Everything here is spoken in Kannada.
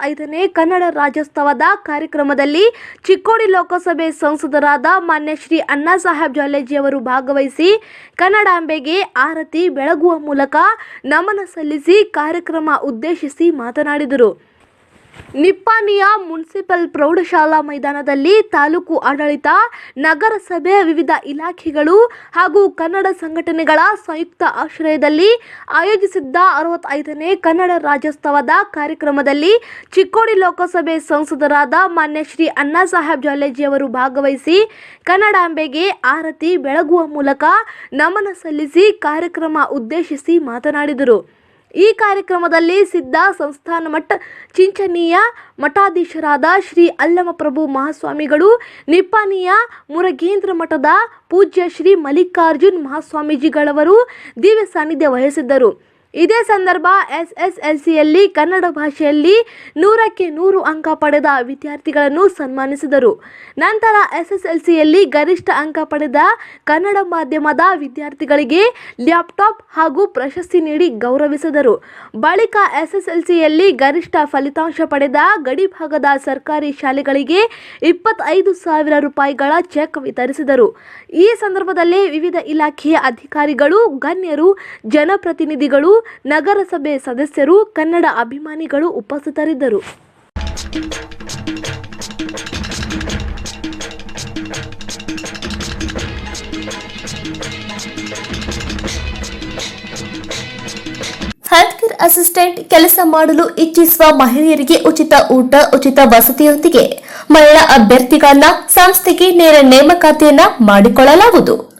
ಅರವತ್ತೈದನೇ ಕನ್ನಡ ರಾಜ್ಯೋತ್ಸವದ ಕಾರ್ಯಕ್ರಮದಲ್ಲಿ ಚಿಕ್ಕೋಡಿ ಲೋಕಸಭೆ ಸಂಸದರಾದ ಮಾನ್ಯ ಶ್ರೀ ಅಣ್ಣಾ ಸಾಹೇಬ್ ಜಾಲೇಜಿಯವರು ಭಾಗವಹಿಸಿ ಕನ್ನಡಾಂಬೆಗೆ ಆರತಿ ಬೆಳಗುವ ಮೂಲಕ ನಮನ ಸಲ್ಲಿಸಿ ಕಾರ್ಯಕ್ರಮ ಉದ್ದೇಶಿಸಿ ಮಾತನಾಡಿದರು. ನಿಪ್ಪಾಣಿಯ ಮುನ್ಸಿಪಲ್ ಪ್ರೌಢಶಾಲಾ ಮೈದಾನದಲ್ಲಿ ತಾಲೂಕು ಆಡಳಿತ, ನಗರಸಭೆ ವಿವಿಧ ಇಲಾಖೆಗಳು ಹಾಗೂ ಕನ್ನಡ ಸಂಘಟನೆಗಳ ಸಂಯುಕ್ತ ಆಶ್ರಯದಲ್ಲಿ ಆಯೋಜಿಸಿದ್ದ ಅರವತ್ತೈದನೇ ಕನ್ನಡ ರಾಜ್ಯೋತ್ಸವದ ಕಾರ್ಯಕ್ರಮದಲ್ಲಿ ಚಿಕ್ಕೋಡಿ ಲೋಕಸಭೆ ಸಂಸದರಾದ ಮಾನ್ಯ ಶ್ರೀ ಅಣ್ಣಾ ಸಾಹೇಬ್ ಜಾಲೇಜಿಯವರು ಭಾಗವಹಿಸಿ ಕನ್ನಡಾಂಬೆಗೆ ಆರತಿ ಬೆಳಗುವ ಮೂಲಕ ನಮನ ಸಲ್ಲಿಸಿ ಕಾರ್ಯಕ್ರಮ ಉದ್ದೇಶಿಸಿ ಮಾತನಾಡಿದರು. ಈ ಕಾರ್ಯಕ್ರಮದಲ್ಲಿ ಸಿದ್ಧ ಸಂಸ್ಥಾನ ಮಠ ಚಿಂಚನೀಯ ಮಠಾಧೀಶರಾದ ಶ್ರೀ ಅಲ್ಲಮಪ್ರಭು ಮಹಾಸ್ವಾಮಿಗಳು, ನಿಪ್ಪಾನಿಯ ಮುರಗೇಂದ್ರ ಮಠದ ಪೂಜ್ಯ ಶ್ರೀ ಮಲ್ಲಿಕಾರ್ಜುನ್ ಮಹಾಸ್ವಾಮೀಜಿಗಳವರು ದಿವ್ಯ ಸಾನ್ನಿಧ್ಯ ವಹಿಸಿದ್ದರು. ಇದೇ ಸಂದರ್ಭ ಎಸ್ ಎಸ್ ಎಲ್ ಸಿಯಲ್ಲಿ ಕನ್ನಡ ಭಾಷೆಯಲ್ಲಿ ನೂರಕ್ಕೆ ನೂರು ಅಂಕ ಪಡೆದ ವಿದ್ಯಾರ್ಥಿಗಳನ್ನು ಸನ್ಮಾನಿಸಿದರು. ನಂತರ ಎಸ್ ಎಸ್ ಎಲ್ ಸಿಯಲ್ಲಿ ಗರಿಷ್ಠ ಅಂಕ ಪಡೆದ ಕನ್ನಡ ಮಾಧ್ಯಮದ ವಿದ್ಯಾರ್ಥಿಗಳಿಗೆ ಲ್ಯಾಪ್ಟಾಪ್ ಹಾಗೂ ಪ್ರಶಸ್ತಿ ನೀಡಿ ಗೌರವಿಸಿದರು. ಬಳಿಕ ಎಸ್ಎಸ್ಎಲ್ಸಿಯಲ್ಲಿ ಗರಿಷ್ಠ ಫಲಿತಾಂಶ ಪಡೆದ ಗಡಿಭಾಗದ ಸರ್ಕಾರಿ ಶಾಲೆಗಳಿಗೆ ಇಪ್ಪತ್ತೈದು ಸಾವಿರ ರೂಪಾಯಿಗಳ ಚೆಕ್ ವಿತರಿಸಿದರು. ಈ ಸಂದರ್ಭದಲ್ಲಿ ವಿವಿಧ ಇಲಾಖೆಯ ಅಧಿಕಾರಿಗಳು, ಗಣ್ಯರು, ಜನಪ್ರತಿನಿಧಿಗಳು ನಗರಸಭೆ ಸದಸ್ಯರು, ಕನ್ನಡ ಅಭಿಮಾನಿಗಳು ಉಪಸ್ಥಿತರಿದ್ದರು. ಹೆಲ್ತ್ ಅಸಿಸ್ಟೆಂಟ್ ಕೆಲಸ ಮಾಡಲು ಇಚ್ಛಿಸುವ ಮಹಿಳೆಯರಿಗೆ ಉಚಿತ ಊಟ, ಉಚಿತ ವಸತಿಯೊಂದಿಗೆ. ಮಹಿಳಾ ಅಭ್ಯರ್ಥಿಗಳನ್ನ ಸಂಸ್ಥೆಗೆ ನೇರ ನೇಮಕಾತಿಯನ್ನ ಮಾಡಿಕೊಳ್ಳಲಾಗುವುದು.